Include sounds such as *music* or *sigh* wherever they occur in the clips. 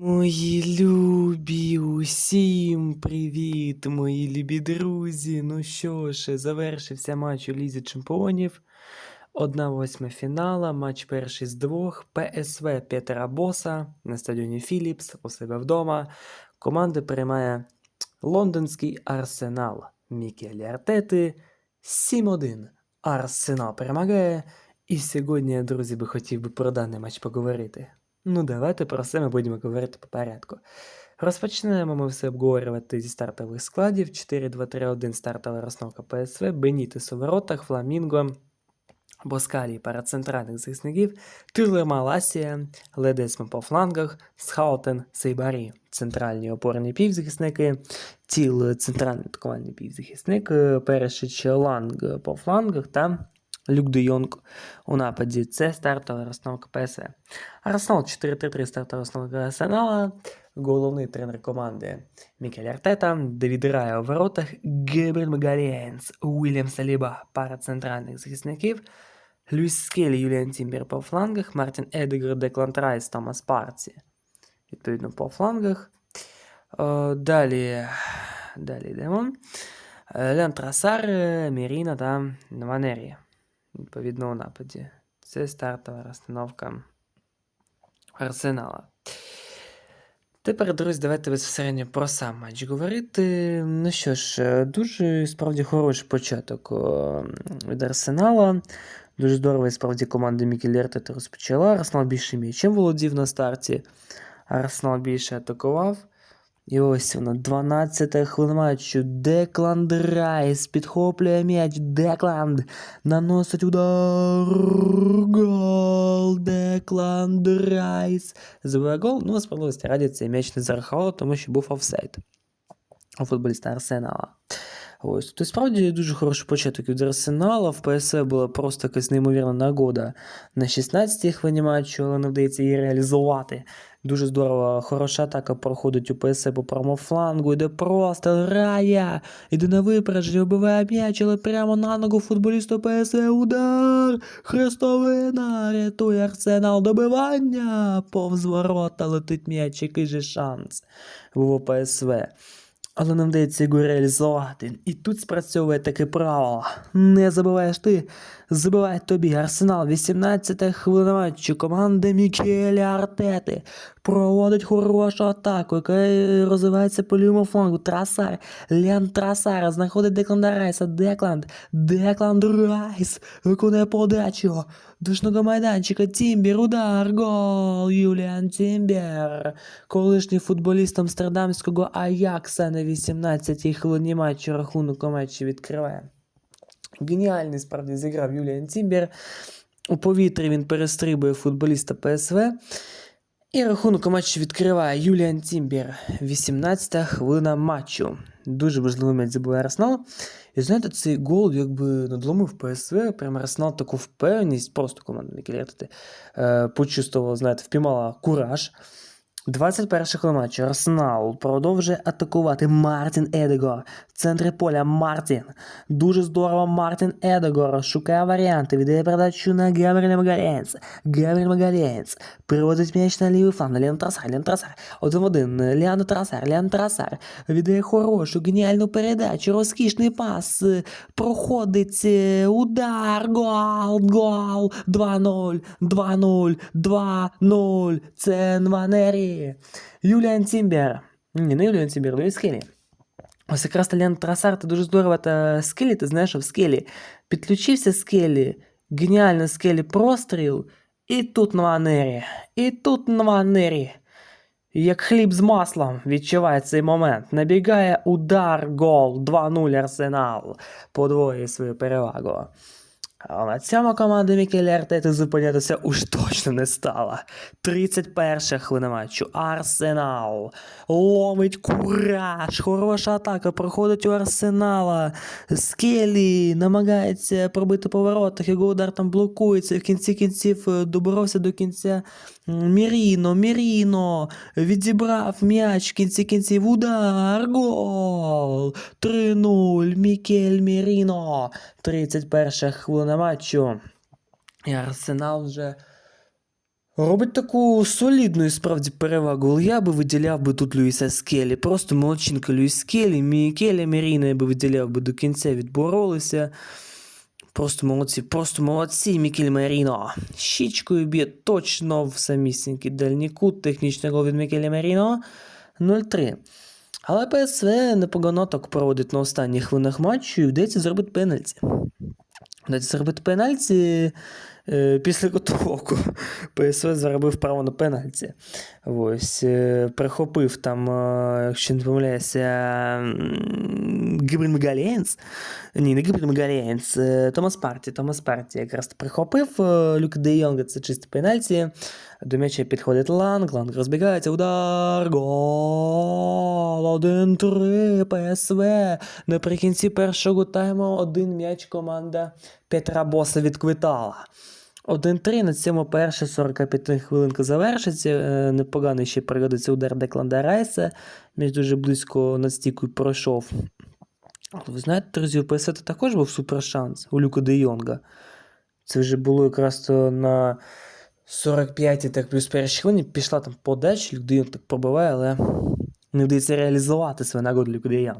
Мої любі, усім привіт, мої любі друзі. Ну що ж, завершився матч у Лізі Чемпіонів. 1-8 фінала, матч перший з двох. ПСВ Петера Боса на стадіоні Філіпс у себе вдома. Команда приймає лондонський Арсенал Мікелі Артети 7-1. Арсенал перемагає. І сьогодні, друзі, би хотів би про даний матч поговорити. Ну, давайте про це ми будемо говорити по порядку. Розпочнемо ми все обговорювати зі стартових складів. 4-2-3-1 стартова розновка ПСВ, Бенітес у воротах, Фламінго, Боскалі перед центральних захисників, Тюрлер Маласія, Ледесме по флангах, Схаутен, Сейбарі, центральні опорні півзахисники, Тіл центральний атакувальний півзахисник, Перешич Ланг по флангах та Люк Де Йонг у нападі. Це стартова розстановка ПСВ. Арсенал 4-3-3 стартова розстановка Арсенала. Головний тренер команди Мікель Артета, Девід Рая у воротах, Гебріл Магалієнс, Уільям Саліба, пара центральних захисників, Люїс Скелі, Юліан Тімбер по флангах, Мартін Едегер, Деклан Райс, Томас Парці. Відповідно, по флангах. О, далі, далі йдемо. Е, Лян Трасар, е, Міріна та Нованері. Відповідно, у нападі. Це стартова розстановка Арсенала. Тепер, друзі, давайте безпосередньо про сам матч говорити. Ну що ж, е, дуже справді хороший початок від Арсенала. Дуже здорово, справді команда Артета розпочала. Арсенал більше м'ячем володів на старті. Арсенал більше атакував. І ось воно, 12 хвилина матчу. Декланд Райс підхоплює м'яч. Декланд наносить удар. Гол. Декланд Райс. Забиває гол. Ну, справедливості раді цей м'яч не зарахувало, тому що був офсайд у футболіста Арсенала. Ось, то справді дуже хороший початок від Арсенала. В ПСВ була просто якась неймовірна нагода на 16-й хвилині матчу, але не вдається її реалізувати. Дуже здорово, хороша атака проходить у ПСВ по правому флангу, йде просто грає, іде на випередження, вбиває м'яч, але прямо на ногу футболісту ПСВ удар. Хрестовина рятує Арсенал добивання. Повз ворота летить м'яч, який же шанс був ПСВ. Але нам вдається його реалізувати. І тут спрацьовує таке правило. Не забуваєш ти, забувай тобі. Арсенал 18 хвилина матчу. команди Мікеля Артети проводить хорошу атаку, яка е, розвивається по лівому флангу. Трасар, Лен Трасар знаходить Декланда Райса. Декланд, Декланд Райс виконує подачу. Душного майданчика Тімбір, удар, гол, Юліан Тімбір. Колишній футболіст Амстердамського Аякса на 18-й хвилині матчу рахунок у матчі відкриває. Геніальний справді зіграв Юліан Тімбір. У повітрі він перестрибує футболіста ПСВ. І рахунок матчу відкриває Юліан Тімбір. 18-та хвилина матчу. Дуже важливий м'яч забуває Арсенал. І знаєте, цей гол якби надломив ПСВ, прям Арсенал таку впевненість, просто команда Мікель Артети, е, почувствувала, знаєте, впіймала кураж. 21 хвилина матчу. Арсенал продовжує атакувати Мартін Едегор. В центрі поля Мартін. Дуже здорово Мартін Едегор шукає варіанти, віддає передачу на Габріеля Магалєнц. Габріель Магалєнц приводить м'яч на лівий фланг. Леон Трасар, Леон Трасар. Один в один. Леон Трасар, Леон Трасар. Віддає хорошу, геніальну передачу, розкішний пас. Проходить е, удар, гол, гол. 2-0, 2-0, 2-0. Це Нванері. Юліан Тімбер. Ні, не Юліан Тімбер, Луїс Келі. Ось якраз Талян Трасар, ти дуже здорово та скелі, ти знаєш, в скелі. Підключився скелі, геніально скелі простріл, і тут Нванері, і тут Нванері. Як хліб з маслом відчуває цей момент. Набігає удар, гол, 2-0 Арсенал. Подвоює свою перевагу. А на цьому команда Мікеля Артети зупинятися уж точно не стала. 31 хвилина матчу. Арсенал ловить кураж. Хороша атака проходить у Арсенала. Скелі намагається пробити по воротах, його удар там блокується. В кінці кінців е, доборовся до кінця Міріно, Міріно відібрав м'яч в кінці кінців. Удар, гол! 3-0, Мікель Міріно. 31 хвилина матчу. І Арсенал вже Робить таку солідну і справді перевагу. Я би виділяв би тут Луїса Скелі. Просто молодчинка Луїс Скелі, Мікеля Меріна я би виділяв би до кінця відборолися. Просто молодці, просто молодці, Мікель Меріно. Щічкою б'є точно в самісінький дальній кут. Технічний гол від Мікеля Меріно 0-3. Але ПСВ непогано так проводить на останніх хвилинах матчу і вдається зробити пенальті. Зробити пенальті е, після готовку. ПСВ заробив право на пенальті. Ось, е, прихопив там, е, якщо не помиляюся, Гібрін Мегалієнс. Ні, не Гібрін Мегалієнс, е, Томас Парті. Томас Парті якраз прихопив е, Люк Де Йонга, це чисто пенальті. До м'яча підходить Ланг, Ланг розбігається, удар, гол, 1-3, ПСВ. Наприкінці першого тайму один м'яч команда Петра Боса відквитала. 1-3, на цьому перша 45 хвилинка завершиться. Е, Непоганий ще пригодиться удар Декланда Райса. М'яч дуже близько над стійкою пройшов. Ви знаєте, друзі, у ПСВ також був супершанс у Люка Де Йонга. Це вже було якраз на 45-й, так плюс першій хвилині пішла там подача, людина так пробиває, але не вдається реалізувати свою нагоду для Де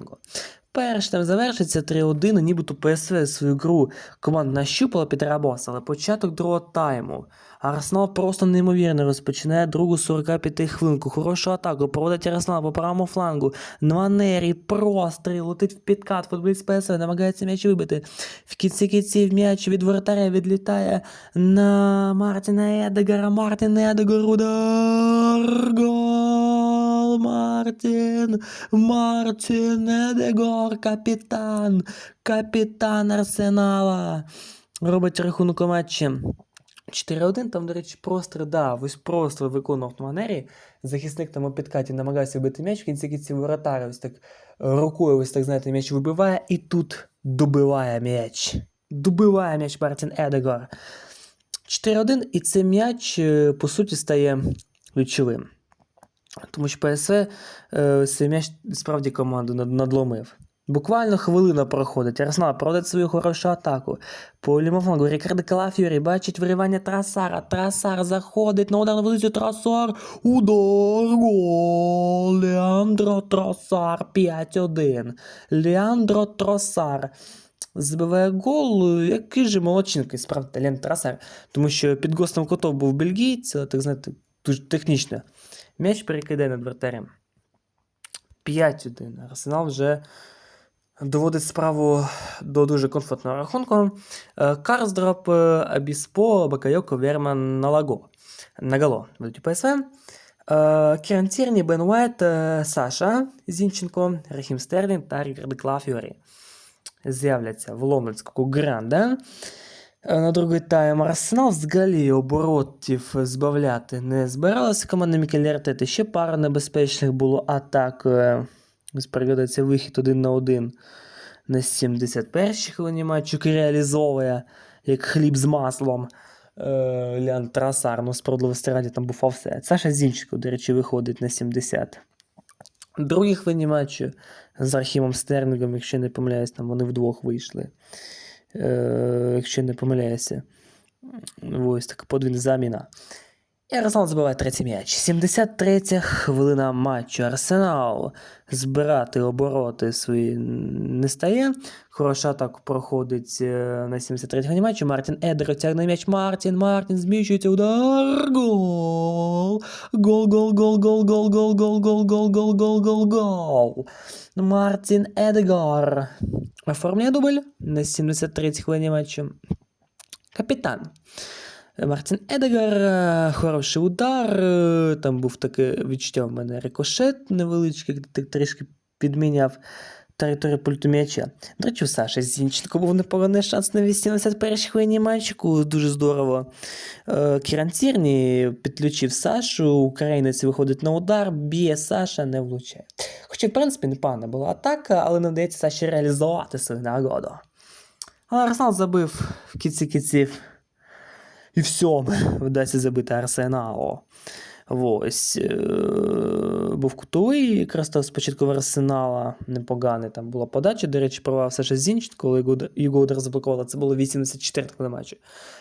Перший там завершиться 3-1, нібито ПСВ свою гру команда нащупала Петра Боса, але початок другого тайму. Арсенал просто неймовірно розпочинає другу 45 хвилинку. Хорошу атаку. Проводить Арсенал по правому флангу. Нванері простріл, летить в підкат. Футболіст ПСВ намагається м'яч вибити. В кінці кінців м'яч від воротаря відлітає на Мартіна Едегара. Мартін Едегар удар. Гол! Мартін! Мартін Едегор, капітан! Капітан Арсенала! Робить рахунок у матчі. 4-1, там, до речі, простріл, да, ось простріл виконував в манері. Захисник там у підкаті намагався вбити м'яч, в кінці кінці воротар ось так е, рукою, ось так, знаєте, м'яч вибиває, і тут добиває м'яч. Добиває м'яч Мартін Едегор. 4-1, і цей м'яч, е, по суті, стає ключовим. Тому що ПСВ е, цей м'яч справді команду надломив. Буквально хвилина проходить. Арсенал проводить свою хорошу атаку. По лівому флангу Рікардо Калафіорі бачить виривання Трасара. Трасар заходить на ударну позицію. Трасар. Удар. Гол. Леандро Тросар 5-1. Леандро Тросар. Забиває гол, який же молодчинка, справді талант Трасар. Тому що під гостем котов був бельгійць, але, так знаєте, дуже технічно. М'яч перекидає над вратарем. 5-1. Арсенал вже доводить справу до дуже комфортного рахунку. Е, Карсдроп, е, Абіспо, Бакайоко, Верман, Налаго. Нагало ведуть ПСВ. Е, Кіран Тірні, Бен Уайт, Саша Зінченко, Рахім Стерлінг та Рікард Клафіорі з'являться в Лондонську Гранда. На другий тайм Арсенал взагалі оборотів збавляти не збиралася команда Мікеля Артети. Ще пара небезпечних було атак. Ось вихід один на один на 71-й хвилині матчу, реалізовує як хліб з маслом. Е, Лян Трасар, ну справедливо стороні там був офсет. Саша Зінченко, до речі, виходить на 70. Другій хвилині матчу з Архімом Стернингом, якщо не помиляюсь, там вони вдвох вийшли. Е, якщо не помиляюся. Ось така подвійна заміна. І Арсенал забиває третій м'яч. 73 хвилина матчу. Арсенал збирати обороти свої не стає. Хороша атака проходить е, на 73 хвилині матчу. Мартін Едер тягне м'яч. Мартін, Мартін зміщується. Удар. Гол. Гол, гол, гол, гол, гол, гол, гол, гол, гол, гол, гол, гол, гол. Мартін Едегар. Оформляє дубль на 73-й хвилині матчу. Капітан. Мартін Едегар, е, хороший удар. е, Там був таке відчуття в мене рикошет невеличкий, трішки підміняв територію пульту м'яча. До речі, у Саші Зінченко був непоганий шанс на 81 хвилині матчику. Дуже здорово. Е, Кіран Тірні підключив Сашу, українець виходить на удар, б'є Саша, не влучає. Хоча, в принципі, непогана була атака, але не вдається Саші реалізувати свою нагоду. Але Арсенал забив в кінці кінців. І всьому *laughs* вдасться забити Арсеналу. Ось. е, був кутовий, якраз там спочатку в Арсенала непоганий. Там була подача. До речі, провав ще Зінченко, коли його- удар заблокували. Це було 84 хвилина матчу.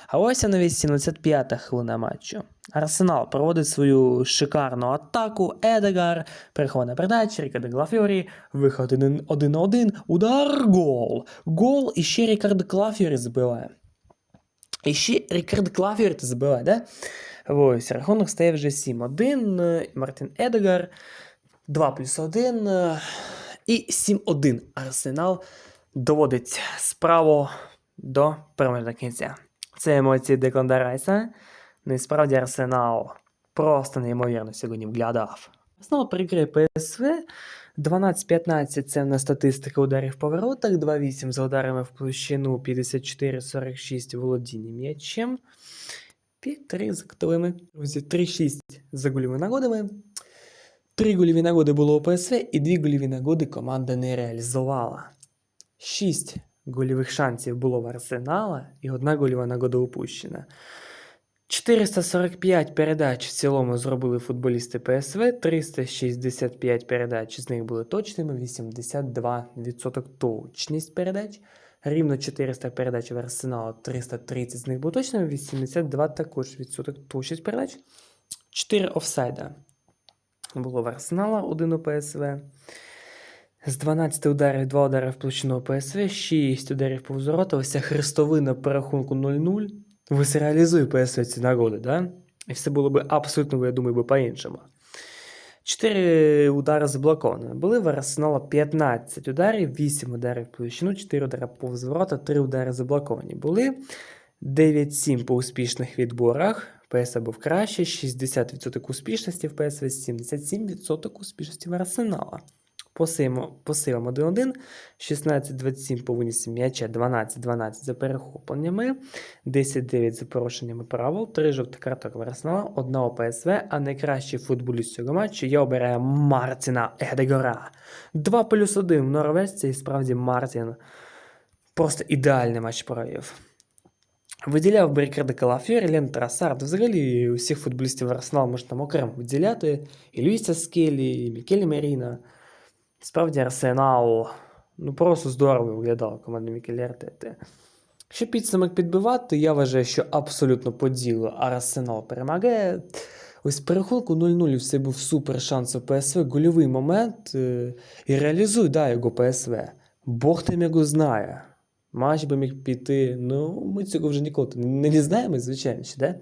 А ось навіть 75 хвилина матчу. Арсенал проводить свою шикарну атаку. Едегар, перехована передача, Рікардо Глафіорі, виход 1 на 1, удар, гол. Гол і ще Рікардо Глафіорі забиває. І ще Рікардо Клафіор ти забиває, да? Ось, рахунок стає вже 7-1. е, Мартин Едегар 2 плюс 1 е, і 7-1. Арсенал доводить справу до переможного кінця. Це емоції Декланда Райса. Ну і справді Арсенал просто неймовірно сьогодні вглядав. Арсенал переграє ПСВ. 12-15 це на статистика ударів по воротах, 2-8 за ударами в площину, 54-46 володіння м'ячем, 5-3 за кутовими. Друзі, 3-6 за гольовими нагодами. Три гольові нагоди було у ПСВ і дві гольові нагоди команда не реалізувала. 6 гольових шансів було в Арсенала і одна гольова нагода упущена. 445 передач в цілому зробили футболісти ПСВ, 365 передач з них були точними, 82% точність передач. Рівно 400 передач в Арсенал, 330 з них було точними, 82 також відсоток точність передач. 4 офсайда було в Арсенала, один у ПСВ. З 12 ударів, 2 удари в ПСВ, 6 ударів по ворота, ось хрестовина по рахунку 0-0. Ось реалізує ПСВ ці нагоди, да? І все було б абсолютно, я думаю, по-іншому. 4 удари заблокованими. Були в Арсенала 15 ударів, 8 ударів в площину, 4 удари повз ворота, 3 удари заблоковані. Були 9-7 по успішних відборах. ПСВ був краще, 60% успішності в ПСВ, 77% успішності в Арсенала. По силам, 1-1, 16-27 по винісі м'яча, 12-12 за перехопленнями, 10-9 за порушеннями правил, 3 жовтих карток в Арсенала, 1 у ПСВ, а найкращий футболіст цього матчу я обираю Мартіна Едегора. 2 плюс 1 в норвежці і справді Мартін просто ідеальний матч провів. Виділяв би Рікардо Калафіор, Лен Трасард. Взагалі усіх футболістів Арсенал можна окремо виділяти. І Люїса Скелі, і Мікелі Меріна. Справді Арсенал ну просто здорово виглядала команда Мікелі Артети. Якщо підсумок підбивати, я вважаю, що абсолютно по ділу Арсенал перемагає. Ось при рахунку 0-0 все був супер шанс у ПСВ, гольовий момент е, і реалізує да, його ПСВ. Бог тим його знає. Матч би міг піти. Ну, ми цього вже ніколи не дізнаємось, звичайно, да?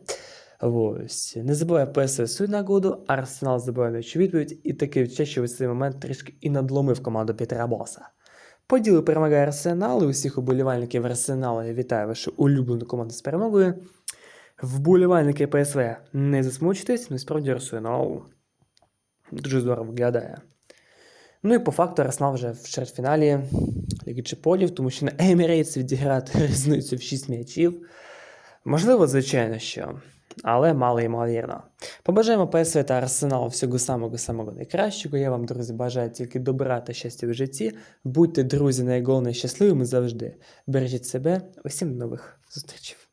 Ось. Не забуває ПСВ свою нагоду, Арсенал забуває м'ячу відповідь, і таке відчуття, що в цей момент трішки і надломив команду Петра Боса. Поділи перемагає Арсенал, і усіх уболівальників Арсеналу я вітаю вашу улюблену команду з перемогою. Вболівальники ПСВ не засмучуйтесь, ну справді Арсенал дуже здорово виглядає. Ну і по факту Арсенал вже в чвертьфіналі Ліги Чеполів, тому що на Емірейтс відіграти *laughs* різницю в 6 м'ячів. Можливо, звичайно, що, але мало ймовірно. Побажаємо ПСВ та Арсеналу всього самого самого найкращого. Я вам, друзі, бажаю тільки добра та щастя в житті. Будьте, друзі, найголовніше щасливими завжди. Бережіть себе. Усім нових зустрічей.